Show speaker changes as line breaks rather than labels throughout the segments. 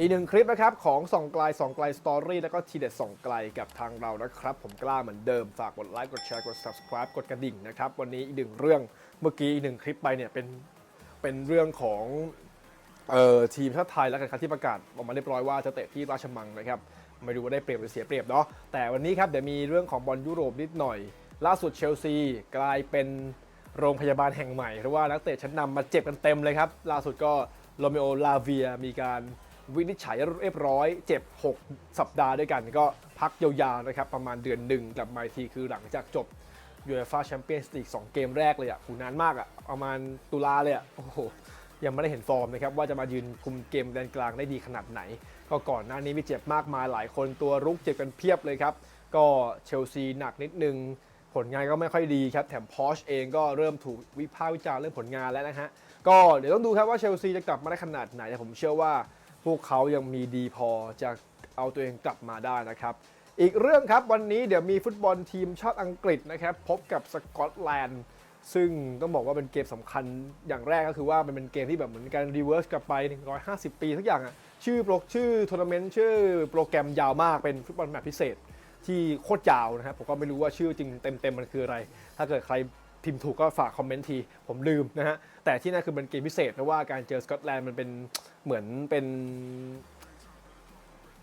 อีกหนึ่งคลิปนะครับของส่องไกลส่องไกลสตอรี่แล้วก็ทีเด็ดส่องไกลกับทางเรานะครับ ผมกล้าเหมือนเดิม ฝากกดไลค์กดแชร์กด subscribe กดกระดิ่งนะครับ วันนี้อีกหนึ่งเรื่องเมื่อกี้อีกหนึ่งคลิปไปเนี่ยเป็นเป็นเรื่องของเอ่อทีมชาติไทยแล้วกันครับที่ประกาศออกมาเรียบร้อยว่าจะเตะที่ราชมังนะครับไม่รู้ว่าได้เปรียบหรือเสียเปรียบเนาะแต่วันนี้ครับเดี๋ยวมีเรื่องของบอลยุโรปนิดหน่อย ล่าสุดเชลซีกลายเป็นโรงพยาบาลแห่งใหม่เพราะว่านักเตะชั้นนำมาเจ็บกันเต็มเลยครับล่าสุดก็โรเมโอลาเวียมีการ วินิจฉัยเรียบร้อย เจ็บ 6 สัปดาห์ด้วยกัน ก็พักยาวๆนะครับ ประมาณเดือนหนึ่งกลับมาทีคือหลังจากจบยูเอฟ่าแชมเปี้ยนส์ลีก2เกมแรกเลยอะหูนานมากอะประมาณตุลาเลยอะโอ้โหยังไม่ได้เห็นฟอร์มนะครับ ว่าจะมายืนคุมเกมแดนกลางได้ดีขนาดไหน ก็ก่อนหน้านี้มีเจ็บมากมายหลายคนตัวรุกเจ็บกันเพียบเลยครับ ก็เชลซีหนักนิดนึง ผลงานก็ไม่ค่อยดีครับ แถมพอชเองก็เริ่มถูกวิพากษ์วิจารณ์เรื่องผลงานแล้วนะฮะก็เดี๋ยวต้องดูครับว่าเชลซีจะกลับมาได้ขนาดไหนแต่ผมเชื่อว่า พวกเขายังมีดีพอจะเอาตัวเองกลับมาได้นะครับ อีกเรื่องครับวันนี้เดี๋ยวมีฟุตบอลทีมชาติอังกฤษนะครับ พบกับสกอตแลนด์ซึ่งต้องบอกว่าเป็นเกมสำคัญอย่างแรกก็คือว่ามันเป็นเกมที่แบบเหมือนการรีเวิร์สกลับไป 150 ปีทุกอย่างอะชื่อโปรชื่อทัวร์นาเมนต์ชื่อโปรแกรมยาวมากเป็นฟุตบอลแมตช์พิเศษที่โคตรยาวนะครับผมก็ไม่รู้ว่าชื่อจริงเต็มๆมันคืออะไร ถ้าเกิดใคร พิมพ์ถูกก็ฝากคอมเมนต์ที ผมลืมนะฮะ แต่ที่นั่นคือเป็นเกมพิเศษเพราะว่าการเจอสกอตแลนด์มันเป็นเหมือนเป็น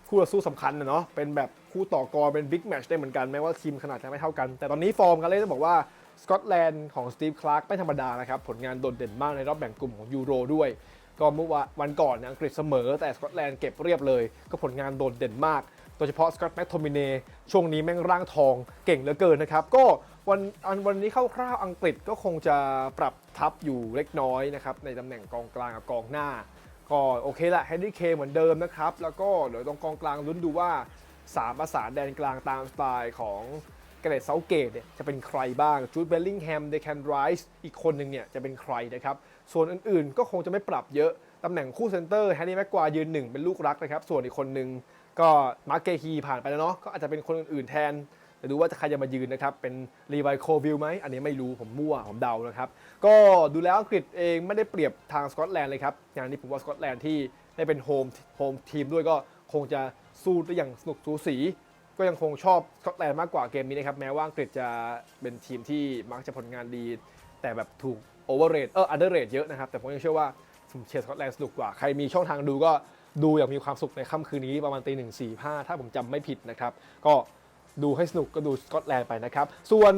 คู่ต่อสู้สำคัญนะเนาะ เป็นแบบคู่ต่อกรเป็นบิ๊กแมชได้เหมือนกันแม้ว่าทีมขนาดจะไม่เท่ากัน แต่ตอนนี้ฟอร์มการเล่นต้องบอกว่าสกอตแลนด์ของสตีฟคลาร์กไม่ธรรมดานะครับ ผลงานโดดเด่นมากในรอบแบ่งกลุ่มของยูโรด้วย ก็เมื่อว,วันก่อนอังกฤษเสมอ แต่สกอตแลนด์เก็บเรียบเลย ก็ผลงานโดดเด่นมาก โดยเฉพาะสกอตแมคโทมิเนช่วงนี้แม่งร่างทองเก่งเหลือเกินนะครับ ก็ วันอันวันนี้คร่าวๆอังกฤษก็คงจะปรับทับอยู่เล็กน้อยนะครับในตำแหน่งกองกลางกับกองหน้า ก็โอเคแหละแฮร์รี่เคเหมือนเดิมนะครับ แล้วก็เดี๋ยวตรงกองกลางลุ้นดูว่า3ประสานแดนกลางตามสไตล์ของเกเรตเซาเกตเนี่ยจะเป็นใครบ้างจูดเบลลิงแฮมเดคันไรส์อีกคนหนึ่งเนี่ยจะเป็นใครนะครับ ส่วนอื่นๆก็คงจะไม่ปรับเยอะตำแหน่งคู่เซนเตอร์แฮร์รี่แม็กควายืนหนึ่งเป็นลูกรักนะครับ ส่วนอีกคนหนึ่งก็มาร์เกฮีผ่านไปแล้วเนาะก็อาจจะเป็นคนอื่นๆแทน แต่ดูว่าจะใครจะมายืนนะครับ เป็นรีไวโควิลไหมอันนี้ไม่รู้ผมมั่วผมเดานะครับ ก็ดูแล้วอังกฤษเองไม่ได้เปรียบทางสกอตแลนด์เลยครับงานนี้ผมว่าสกอตแลนด์ที่ได้เป็นโฮมโฮมทีมด้วยก็คงจะสู้ได้อย่างสนุกสูสี ก็ยังคงชอบสกอตแลนด์มากกว่าเกมนี้นะครับแม้ว่าอังกฤษจะเป็นทีมที่มักจะผลงานดี แต่แบบถูกโอเวอร์เรทเอออันเดอร์เรทเยอะนะครับแต่ผมยังเชื่อว่าผมเชียร์สกอตแลนด์สนุกกว่าใครมีช่องทางดูก็ดูอย่างมีความสุขในค่ำคืนนี้ประมาณตีหนึ่งสี่ห้าถ้าผมจำไม่ผิดนะครับ ก็ ดูให้สนุกก็ดูสกอตแลนด์ไปนะครับ ส่วน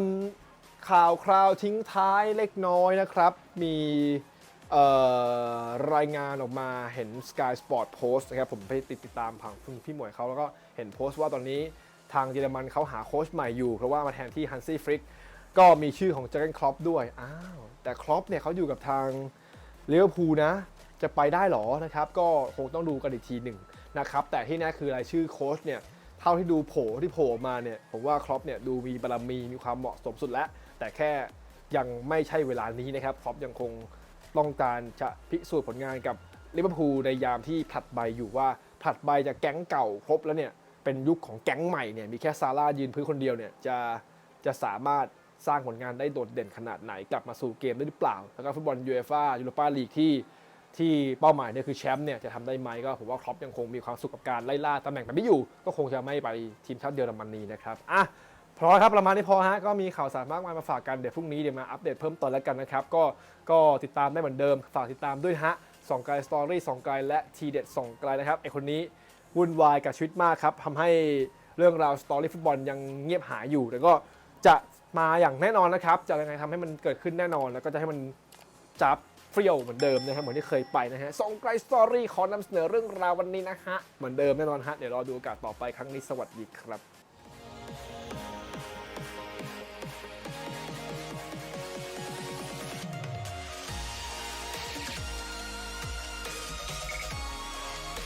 ข่าวคราวทิ้งท้ายเล็กน้อยนะครับ มีรายงานออกมาเห็น Sky Sport Post นะครับผมไปติดติดตามผังพี่หมวยเขาแล้วก็เห็นโพสต์ว่าตอนนี้ทางเยอรมันเขาหาโค้ชใหม่อยู่ เพราะว่ามาแทนที่ฮันซี่ฟริกก็มีชื่อของเจอร์เกนครอปด้วย อ้าว แต่ครอปเนี่ยเขาอยู่กับทางเลี้ยวพูนะ จะไปได้หรอนะครับ ก็คงต้องดูกันอีกทีหนึ่งนะครับ แต่ที่แน่คือรายชื่อโค้ชเนี่ย เท่าที่ดูโผล่ที่โผล่มาเนี่ยผมว่าครอปเนี่ยดูมีบารมีมีความเหมาะสมสุดแล้ว แต่แค่ยังไม่ใช่เวลานี้นะครับครอปยังคงต้องการจะพิสูจน์ผลงานกับลิเวอร์พูลในยามที่ผลัดใบอยู่ว่าผลัดใบจากแก๊งเก่าครบแล้วเนี่ยเป็นยุคของแก๊งใหม่เนี่ยมีแค่ซาร่ายืนพื้นคนเดียวเนี่ยจะจะสามารถสร้างผลงานได้โดดเด่นขนาดไหนกลับมาสู่เกมได้หรือเปล่า แล้วก็ฟุตบอลยูเอฟ่ายูโรปาลีกที่ ที่เป้าหมายเนี่ยคือแชมป์เนี่ยจะทำได้ไหมก็ผมว่าครอปยังคงมีความสุขกับการไล่ล่าตำแหน่งแบบนี้อยู่ ก็คงจะไม่ไปทีมชาติเยอรมนีนะครับอะพอครับประมาณนี้พอฮะก็มีข่าวสารมากมายมาฝากกันเดี๋ยวพรุ่งนี้เดี๋ยวมาอัปเดตเพิ่มเติมแล้วกันนะครับก็ก็ติดตามได้เหมือนเดิมฝากติดตามด้วยฮะสองไกลสตอรี่สองไกลและทีเด็ดสองไกลนะครับไอคนนี้วุ่นวายกับชีวิตมากครับทำให้เรื่องราวสตอรี่ฟุตบอลยังเงียบหายอยู่แต่ก็จะมาอย่างแน่นอนนะครับ จะยังไงทำให้มันเกิดขึ้นแน่นอน แล้วก็จะให้มันจับ ฟรียวเหมือนเดิมนะครับเหมือนที่เคยไปนะฮะสองไกลสตอรี่ขอนำเสนอเรื่องราววันนี้นะฮะเหมือนเดิมแน่นอนฮะเดี๋ยวรอดูโอกาสต่อไปครั้งนี้สวัสดีครับ